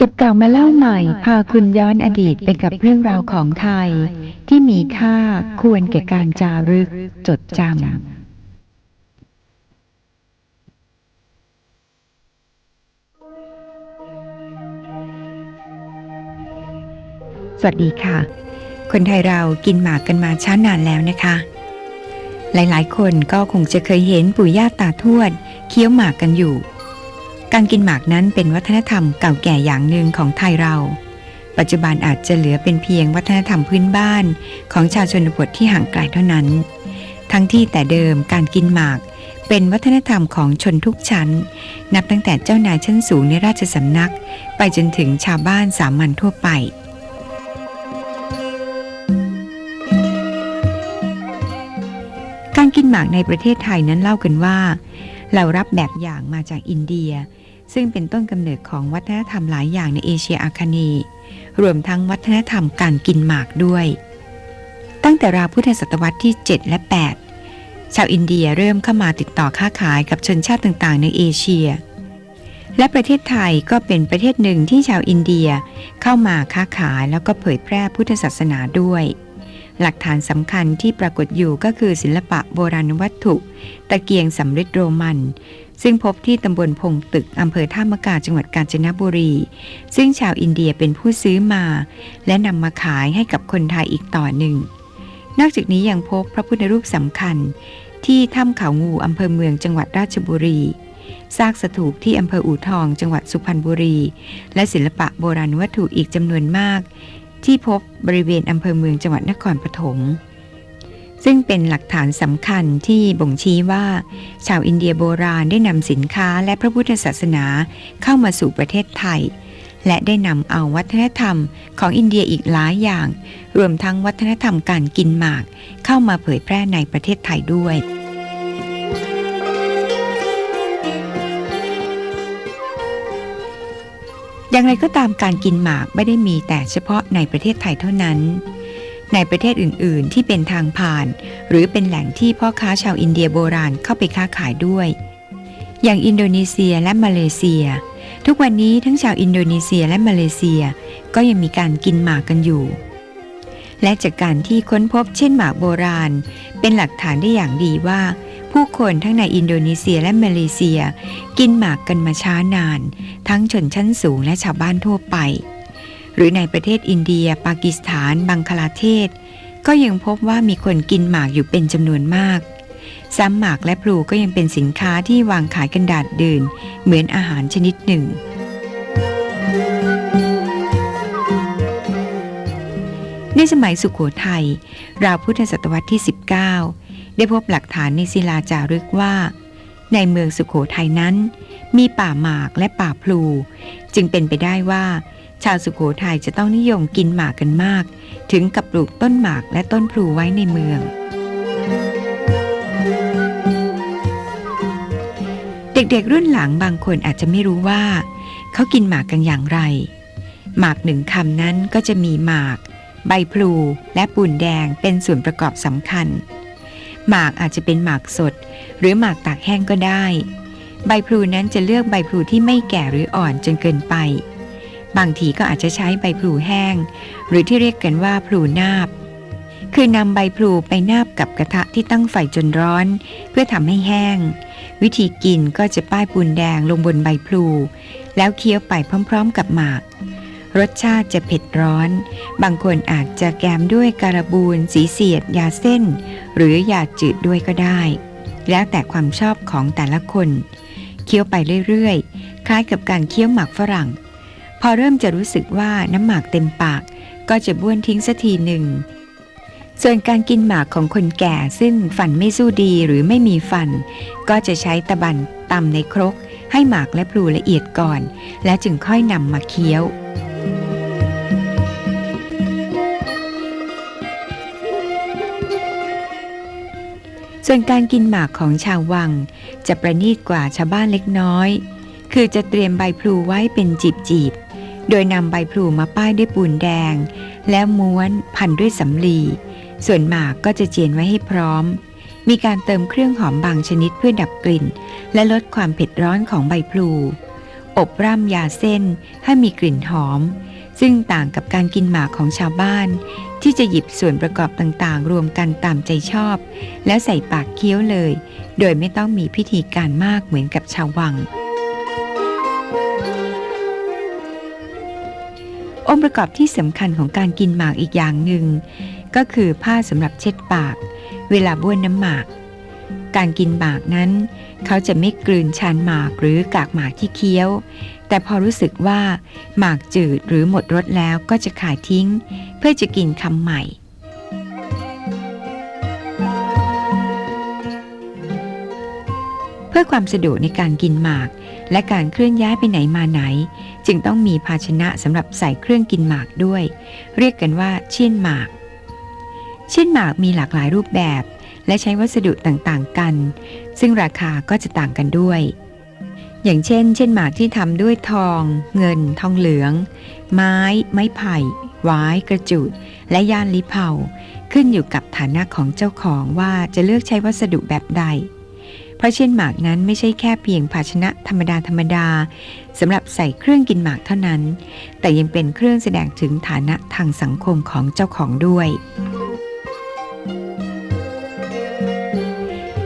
เก็บเก่ามาเล่าใหม่ พาคุณย้อนอดีตไปกับเรื่องราวของไทย ที่มีค่าควรแก่การจารึกจดจำ สวัสดีค่ะ คนไทยเรากินหมากกันมาช้านานแล้วนะคะ หลายๆ คนก็คงจะเคยเห็นปู่ย่าตาทวด เคี้ยวหมากกันอยู่ การกินหมากนั้นเป็นวัฒนธรรมเก่าแก่อย่างหนึ่งของไทยเรา ปัจจุบันอาจจะเหลือเป็นเพียงวัฒนธรรมพื้นบ้านของชาวชนบทที่ห่างไกลเท่านั้น ทั้งที่แต่เดิมการกินหมาก เป็นวัฒนธรรมของชนทุกชั้น นับตั้งแต่เจ้านายชั้นสูงในราชสำนัก ไปจนถึงชาวบ้านสามัญทั่วไปการกินหมากในประเทศไทยนั้นเล่ากันว่า เรารับแบบอย่างมาจากอินเดีย ซึ่งเป็นต้นกำเนิดของวัฒนธรรมหลายอย่างในเอเชียอาคเนย์รวมทั้งวัฒนธรรมการกินหมากด้วย ตั้งแต่ราวพุทธศตวรรษที่ 7 และ 8 ชาวอินเดียเริ่มเข้ามาติดต่อค้าขายกับชนชาติต่างๆ ในเอเชีย และประเทศไทยก็เป็นประเทศหนึ่งที่ชาวอินเดียเข้ามาค้าขายแล้วก็เผยแพร่พุทธศาสนาด้วย หลักฐานสำคัญที่ปรากฏอยู่ก็คือศิลปะโบราณวัตถุ ตะเกียงสำริดโรมัน ซึ่งพบที่ตำบลพงตึกอำเภอท่ามะกาจังหวัดกาญจนบุรี ซึ่งชาวอินเดียเป็นผู้ซื้อมา และนำมาขายให้กับคนไทยอีกต่อหนึ่ง นอกจากนี้ยังพบพระพุทธรูปสำคัญ ที่ถ้ำเขางูอำเภอเมืองจังหวัดราชบุรีซากสถูปที่อำเภออู่ทองจังหวัดสุพรรณบุรี และศิลปะโบราณวัตถุอีกจำนวนมาก ที่พบบริเวณอำเภอเมืองจังหวัดนครปฐมซึ่งเป็นหลักฐานสำคัญที่บ่งชี้ว่า ชาวอินเดียโบราณได้นำสินค้าและพระพุทธศาสนาเข้ามาสู่ประเทศไทย และได้นำเอาวัฒนธรรมของอินเดียอีกหลายอย่าง รวมทั้งวัฒนธรรมการกินหมาก เข้ามาเผยแพร่ในประเทศไทยด้วย อย่างไรก็ตามการกินหมากไม่ได้มีแต่เฉพาะในประเทศไทยเท่านั้น ในประเทศอื่นๆ ที่เป็นทางผ่าน หรือเป็นแหล่งที่พ่อค้าชาวอินเดียโบราณเข้าไปค้าขายด้วย อย่างอินโดนีเซียและมาเลเซีย ทุกวันนี้ทั้งชาวอินโดนีเซียและมาเลเซียก็ยังมีการกินหมากกันอยู่ และจากการที่ค้นพบเช่นหมากโบราณ เป็นหลักฐานได้อย่างดีว่า ผู้คนทั้งในอินโดนีเซียและมาเลเซีย กินหมากกันมาช้านาน ทั้งชนชั้นสูงและชาวบ้านทั่วไป หรือในประเทศอินเดีย ปากีสถาน บังคลาเทศ ก็ยังพบว่ามีคนกินหมากอยู่เป็นจำนวนมาก ซ้ำหมากและพลูก็ยังเป็นสินค้าที่วางขายกันดาดดื่น เหมือนอาหารชนิดหนึ่งในสมัยสุขโขทัยราวพุทธศตวรรษที่ 19 ได้พบหลักฐานในศิลาจารึกว่า ในเมืองสุขโขทัยนั้น มีป่าหมากและป่าพลู จึงเป็นไปได้ว่า ชาวสุขโขทัยจะต้องนิยมกินหมากกันมาก ถึงกับปลูกต้นหมากและต้นพลูไว้ในเมือง เด็กๆรุ่นหลังบางคนอาจจะไม่รู้ว่า เขากินหมากกันอย่างไร หมากหนึ่งคำนั้นก็จะมีหมาก ใบพลูและปูนแดงเป็นส่วนประกอบสำคัญ หมากอาจจะเป็นหมากสด หรือหมากตากแห้งก็ได้ ใบพลูนั้นจะเลือกใบพลูที่ไม่แก่หรืออ่อนจนเกินไป บางทีก็อาจจะใช้ใบพลูแห้ง หรือที่เรียกกันว่าพลูนาบ คือนำใบพลูไปนาบกับกระทะที่ตั้งไฟจนร้อน เพื่อทำให้แห้ง วิธีกินก็จะป้ายปูนแดงลงบนใบพลู แล้วเคี้ยวไปพร้อม ๆ กับหมาก รสชาติจะเผ็ดร้อน บางคนอาจจะแกมด้วยการบูนสีเสียด ยาเส้น หรือยาจืดด้วยก็ได้ แล้วแต่ความชอบของแต่ละคน เคี้ยวไปเรื่อยๆ คล้ายกับการเคี้ยวหมากฝรั่ง พอเริ่มจะรู้สึกว่าน้ำหมากเต็มปาก ก็จะบ้วนทิ้งสักทีหนึ่ง ส่วนการกินหมากของคนแก่ซึ่งฟันไม่สู้ดีหรือไม่มีฟัน ก็จะใช้ตะบันตำในครก ให้หมากและพลูละเอียดก่อน แล้วจึงค่อยนำมาเคี้ยว ส่วนการกินหมากของชาววัง จะประณีตกว่าชาวบ้านเล็กน้อย คือจะเตรียมใบพลูไว้เป็นจีบๆโดยนำใบพลูมาป้ายด้วยปูนแดง แล้วม้วนพันด้วยสำลี ส่วนหมากก็จะเจียนไว้ให้พร้อม มีการเติมเครื่องหอมบางชนิดเพื่อดับกลิ่น และลดความเผ็ดร้อนของใบพลูออบร่ำยาเส้นให้มีกลิ่นหอม ซึ่งต่างกับการกินหมากของชาวบ้าน ที่จะหยิบส่วนประกอบต่างๆ รวมกันตามใจชอบ แล้วใส่ปากเคี้ยวเลย โดยไม่ต้องมีพิธีการมากเหมือนกับชาววัง องค์ประกอบที่สำคัญของการกินหมากอีกอย่างหนึ่งก็คือผ้าสำหรับเช็ดปาก เวลาบ้วนน้ำหมาก การกินหมากนั้น เขาจะไม่กลืนชานหมากหรือกากหมากที่เคี้ยว แต่พอรู้สึกว่าหมากจืดหรือหมดรสแล้วก็จะขายทิ้ง เพื่อจะกินคำใหม่ เพื่อความสะดวกในการกินหมาก และการเคลื่อนย้ายไปไหนมาไหน จึงต้องมีภาชนะสำหรับใส่เครื่องกินหมากด้วย เรียกกันว่าเชี่ยนหมากเชี่ยนหมากมีหลากหลายรูปแบบ และใช้วัสดุต่างๆกัน ซึ่งราคาก็จะต่างกันด้วย อย่างเช่น เช่นหมากที่ทำด้วยทอง เงิน ทองเหลือง ไม้ ไม้ไผ่วายกระจุด และย่านลิเผาขึ้นอยู่กับฐานะของเจ้าของว่าจะเลือกใช้วัสดุแบบใด เพราะเช่นหมากนั้นไม่ใช่แค่เพียงภาชนะธรรมดาธรรมดาสำหรับใส่เครื่องกินหมากเท่านั้น แต่ยังเป็นเครื่องแสดงถึงฐานะทางสังคมของเจ้าของด้วย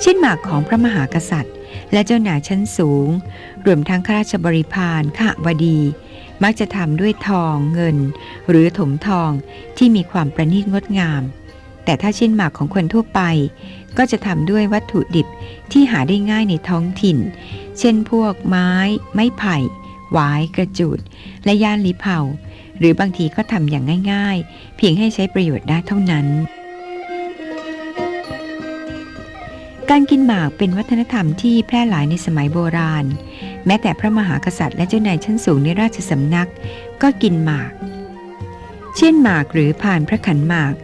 เช่นหมากของพระมหากษัตริย์ และเจ้าหนายชั้นสูง รวมทั้งข้าราชบริพารข้าบดี มักจะทำด้วยทองเงิน หรือถมทองที่มีความประณีตงดงาม แต่ถ้าเช่นหมากของคนทั่วไป ก็จะทำด้วยวัตถุดิบที่หาได้ง่ายในท้องถิ่น เช่นพวกไม้ ไม้ไผ่หวายกระจุดและย่านลิเผาหรือบางทีก็ทำอย่างง่าย ๆ เพียงให้ใช้ประโยชน์ได้เท่านั้น การกินหมากเป็นวัฒนธรรมที่แพร่หลายในสมัยโบราณ แม้แต่พระมหากษัตริย์และเจ้านายชั้นสูงในราชสำนัก ก็กินหมาก เช่นหมากหรือผ่านพระขันหมาก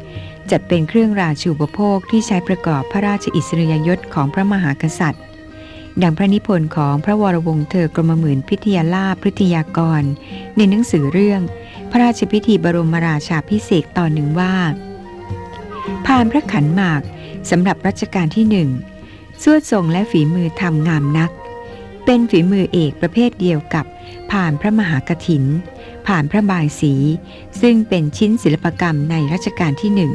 จัดเป็นเครื่องราชูปโภคที่ใช้ประกอบพระราชอิสริยยศของพระมหากษัตริย์ ดังพระนิพนธ์ของพระวรวงศ์เธอกรมหมื่นพิทยาลาพฤทยากร ในหนังสือเรื่อง พระราชพิธีบรมราชาพิเศษตอนหนึ่งว่าผ่านพระขันหมากสำหรับรัชกาลที่หนึ่ง สวดทรงและฝีมือทำงามนัก เป็นฝีมือเอกประเภทเดียวกับ ผ่านพระมหากถิน ผ่านพระบายสี ซึ่งเป็นชิ้นศิลปกรรมในรัชกาลที่หนึ่ง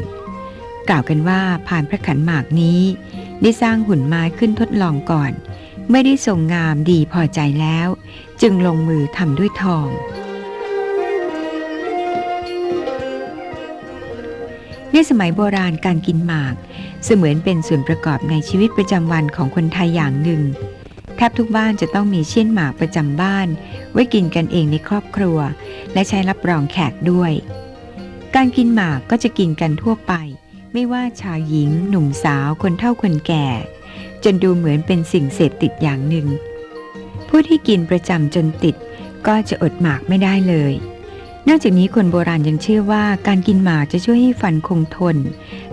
กล่าวกันว่าผ่านพระขันหมากนี้ ได้สร้างหุ่นไม้ขึ้นทดลองก่อน ไม่ได้ทรงงามดีพอใจแล้ว จึงลงมือทำด้วยทอง ในสมัยโบราณการกินหมาก เสมือนเป็นส่วนประกอบในชีวิตประจำวันของคนไทยอย่างหนึ่ง แทบทุกบ้านจะต้องมีเช่นหมากประจำบ้าน ไว้กินกันเองในครอบครัว และใช้รับรองแขกด้วย การกินหมากก็จะกินกันทั่วไป ไม่ว่าชายหญิง หนุ่มสาว คนเฒ่าคนแก่ จนดูเหมือนเป็นสิ่งเสพติดอย่างหนึ่ง ผู้ที่กินประจำจนติดก็จะอดหมากไม่ได้เลย นอกจากนี้คนโบราณยังเชื่อว่าการกินหมากจะช่วยให้ฟันคงทน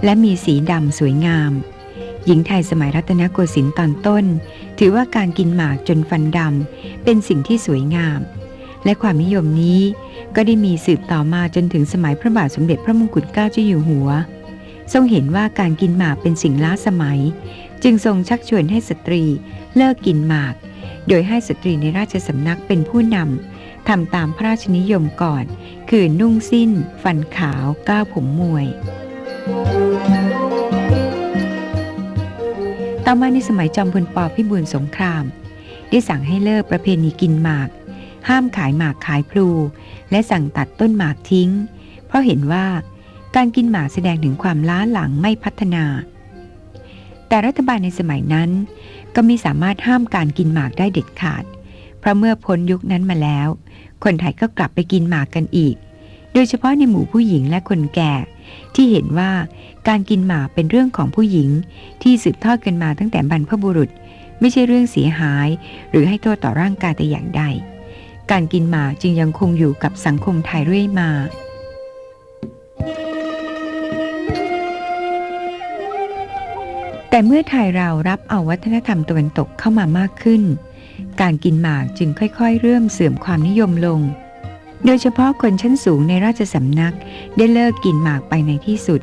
และมีสีดำสวยงาม หญิงไทยสมัยรัตนโกสินทร์ตอนต้น ถือว่าการกินหมากจนฟันดำเป็นสิ่งที่สวยงาม และความนิยมนี้ก็ได้มีสืบต่อมาจนถึงสมัยพระบาทสมเด็จพระมงกุฎเกล้าเจ้าอยู่หัว ทรงเห็นว่าการกินหมากเป็นสิ่งล้าสมัย จึงทรงชักชวนให้สตรีเลิกกินหมาก โดยให้สตรีในราชสำนักเป็นผู้นำ ทำตามพระราชนิยมก่อน คือนุ่งสิ้น ฟันขาวก้าวผมมวย ต่อมาในสมัยจอมพลปพิบูลสงคราม ได้สั่งให้เลิกประเพณีกินหมาก ห้ามขายหมากขายพลู และสั่งตัดต้นหมากทิ้ง เพราะเห็นว่าการกินหมากแสดงถึงความล้าหลังไม่พัฒนา แต่รัฐบาลในสมัยนั้น ก็ไม่สามารถห้ามการกินหมากได้เด็ดขาด เพราะเมื่อพ้นยุคนั้นมาแล้ว คนไทยก็กลับไปกินหมากกันอีก โดยเฉพาะในหมู่ผู้หญิงและคนแก่ ที่เห็นว่าการกินหมากเป็นเรื่องของผู้หญิง ที่สืบทอดกันมาตั้งแต่บรรพบุรุษ ไม่ใช่เรื่องเสียหาย หรือให้โทษต่อร่างกายแต่อย่างใด การกินหมากจึงยังคงอยู่กับสังคมไทยเรื่อยมาแต่เมื่อไทยเรารับเอาวัฒนธรรมตะวันตกเข้ามามากขึ้น การกินหมากจึงค่อยๆ เริ่มเสื่อมความนิยมลง โดยเฉพาะคนชั้นสูงในราชสำนักได้เลิกกินหมากไปในที่สุด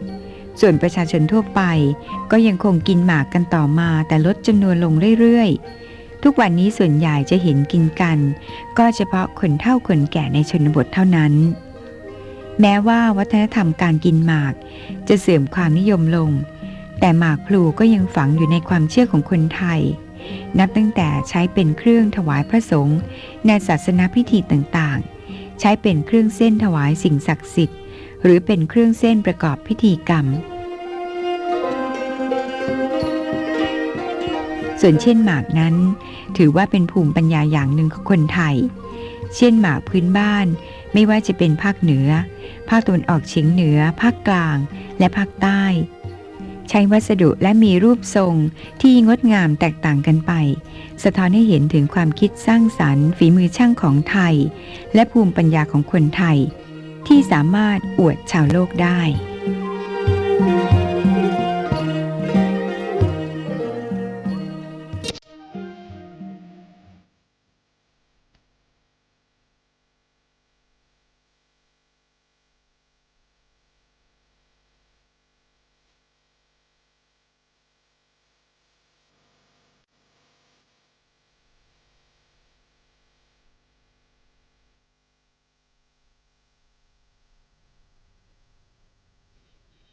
ส่วนประชาชนทั่วไป ก็ยังคงกินหมากกันต่อมาแต่ลดจำนวนลงเรื่อยๆ ทุกวันนี้ส่วนใหญ่จะเห็นกินกัน ก็เฉพาะคนเฒ่าคนแก่ในชนบทเท่านั้น แม้ว่าวัฒนธรรมการกินหมาก จะเสื่อมความนิยมลง แต่หมากพลูก็ยังฝังอยู่ในความเชื่อของคนไทย นับตั้งแต่ใช้เป็นเครื่องถวายพระสงฆ์ในศาสนาพิธีต่างๆ ใช้เป็นเครื่องเส้นถวายสิ่งศักดิ์สิทธิ์ หรือเป็นเครื่องเส้นประกอบพิธีกรรม ส่วนเช่นหมากนั้น ถือว่าเป็นภูมิปัญญาอย่างหนึ่งของคนไทย เช่นหมากพื้นบ้านไม่ว่าจะเป็นภาคเหนือ ภาคตะวันออกเฉียงเหนือ ภาคกลาง และภาคใต้ ใช้วัสดุและมีรูปทรงที่งดงามแตกต่างกันไป สะท้อนให้เห็นถึงความคิดสร้างสรรค์ ฝีมือช่างของไทย และภูมิปัญญาของคนไทย ที่สามารถอวดชาวโลกได้